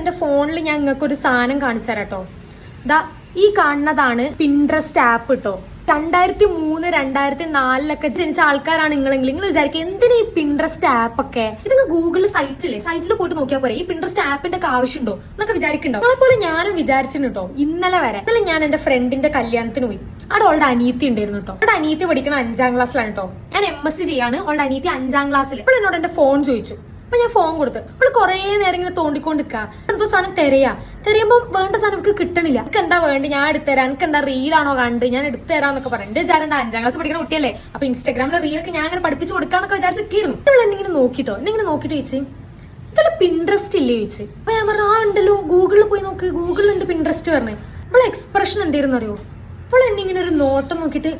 എന്റെ ഫോണിൽ ഞാൻ നിങ്ങൾക്ക് ഒരു സാധനം കാണിച്ചു തരാം കേട്ടോ ദാ ഈ കാണുന്നതാണ് പിൻട്രസ്റ്റ് ആപ്പ് കേട്ടോ രണ്ടായിരത്തി മൂന്ന് രണ്ടായിരത്തി നാലിലൊക്കെ ജനിച്ച ആൾക്കാരാണ് നിങ്ങളെങ്കിൽ. നിങ്ങൾ വിചാരിക്കുക എന്തിനാ ഈ പിൻട്രസ്റ്റ് ആപ്പ് ഒക്കെ? ഇത് ഗൂഗിൾ സൈറ്റില്ലേ സൈറ്റിൽ പോയിട്ട് നോക്കിയാൽ പോരെ. ഈ പിൻട്രസ്റ്റ് ആപ്പിന്റെ ഒക്കെ ആവശ്യമുണ്ടോ? എന്നൊക്കെ വിചാരിക്കണ്ടോ അതുപോലെ ഞാനും വിചാരിച്ചിരുന്നു കേട്ടോ ഇന്നലെ വരെ. ഇന്നലെ ഞാൻ എന്റെ ഫ്രണ്ടിന്റെ കല്യാണത്തിന് പോയി. അവിടെ അവളുടെ അനീത്തി ഉണ്ടായിരുന്നു കേട്ടോ അവിടെ അനീതി പഠിക്കുന്ന അഞ്ചാം ക്ലാസ്സിലാണ് കേട്ടോ ഞാൻ എം എസ് സി ചെയ്യാണ്. അവളുടെ അനീത്തി അഞ്ചാം ക്ലാസ്സിൽ അപ്പോൾ എന്നോട് എന്റെ ഫോൺ ചോദിച്ചു. അപ്പൊ ഞാൻ ഫോൺ കൊടുത്ത് അവൾ കുറേ നേരം ഇങ്ങനെ തോണ്ടിക്കൊണ്ടിരിക്ക. എന്തോ സാധനം തെരയാ. തെരയുമ്പോ വേണ്ട സാധനം എനിക്ക് കിട്ടണില്ല. എനിക്ക് എന്താ വേണ്ടി? ഞാൻ എടുത്തുതരാം. എനിക്ക് എന്താ റീലാണോ കണ്ട്? ഞാൻ എടുത്തുതരാന്നൊക്കെ പറഞ്ഞു എന്റെ വിചാരം എന്താ അഞ്ചാം ക്ലാസ് പഠിക്കുന്ന കുട്ടിയല്ലേ? അപ്പൊ ഇൻസ്റ്റാഗ്രാമിലെ റീലൊക്കെ ഞാൻ അങ്ങനെ പഠിപ്പിച്ചു കൊടുക്കാന്നൊക്കെ വിചാരിച്ചിരുന്നു അവൾ എന്നിങ്ങനെ നോക്കിട്ടോ? എന്നിങ്ങനെ നോക്കിട്ട് ചോദിച്ചു ഇതെല്ലാം പിൻട്രസ്റ്റ് ഇല്ലേ ചോദിച്ചു അപ്പൊ ഞാൻ പറഞ്ഞു ആ ഉണ്ടല്ലോ. ഗൂഗിളിൽ പോയി നോക്ക്. ഗൂഗിളിൽ ഉണ്ട് പിൻട്രസ്റ്റ് പറഞ്ഞു. അവളെ എക്സ്പ്രഷൻ എന്തായിരുന്നു അറിയോ അവൾ എന്നെ ഇങ്ങനെ ഒരു നോട്ടം നോക്കിയിട്ട്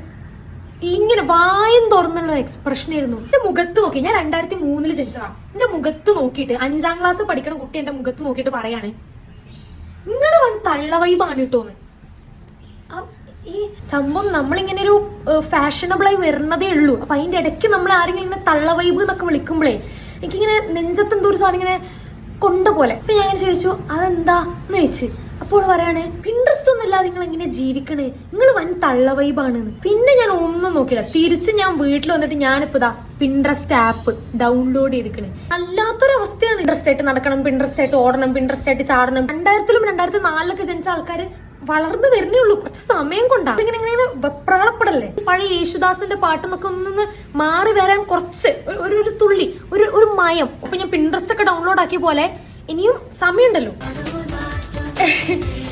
ഇങ്ങനെ വായം തുറന്നുള്ള ഒരു എക്സ്പ്രഷൻ ആയിരുന്നു. എന്റെ മുഖത്ത് നോക്കി ഞാൻ രണ്ടായിരത്തി മൂന്നിൽ ജനിച്ചതാ. എന്റെ മുഖത്ത് നോക്കിയിട്ട് അഞ്ചാം ക്ലാസ് പഠിക്കുന്ന കുട്ടി എന്റെ മുഖത്ത് നോക്കിയിട്ട് പറയാണ് നിങ്ങൾ വൺ തള്ള വൈബാണ് കേട്ടോന്ന് ഈ സംഭവം നമ്മളിങ്ങനെ ഒരു ഫാഷനബിളായി വരുന്നതേ ഉള്ളൂ. അപ്പൊ അതിന്റെ ഇടയ്ക്ക് നമ്മൾ ആരെങ്കിലും ഇങ്ങനെ തള്ള വൈബ് എന്നൊക്കെ വിളിക്കുമ്പോഴേ എനിക്കിങ്ങനെ നെഞ്ചത്ത് എന്തോ ഒരു സാധനം ഇങ്ങനെ കൊണ്ട പോലെ. അപ്പൊ ഞാൻ ചോദിച്ചു അതെന്താ? എന്ന് ചോദിച്ചു. അപ്പോൾ പറയാണ് പിൻട്രസ്റ്റ് ഒന്നും ഇല്ലാതെ നിങ്ങൾ എങ്ങനെ ജീവിക്കണേ? നിങ്ങൾ വൻ തള്ള വൈബാണ് പിന്നെ ഞാൻ ഒന്നും നോക്കില്ല തിരിച്ച് ഞാൻ വീട്ടിൽ വന്നിട്ട് ഞാനിപ്പോ ഇതാ പിൻട്രസ്റ്റ് ആപ്പ് ഡൗൺലോഡ് ചെയ്തിരിക്കണേ. അല്ലാത്തൊരു അവസ്ഥയാണ് ഇൻട്രസ്റ്റ് ആയിട്ട് നടക്കണം പിൻട്രസ്റ്റ് ആയിട്ട് ഓടണം പിൻട്രസ്റ്റ് ആയിട്ട് ചാടണം. രണ്ടായിരത്തിലും രണ്ടായിരത്തി നാലിലൊക്കെ ജനിച്ച ആൾക്കാർ വളർന്നു വരുന്നേ ഉള്ളൂ. കുറച്ച് സമയം കൊണ്ടാണ് ഇങ്ങനെ ഇങ്ങനെ വെപ്രാളപ്പെടല്ലേ? പഴയ യേശുദാസിന്റെ പാട്ടെന്നൊക്കെ ഒന്ന് മാറി വരാൻ കുറച്ച് ഒരു ഒരു തുള്ളി ഒരു ഒരു മയം. അപ്പൊ ഞാൻ പിൻട്രസ്റ്റ് ഒക്കെ ഡൗൺലോഡ് ആക്കിയ പോലെ ഇനിയും സമയമുണ്ടല്ലോ.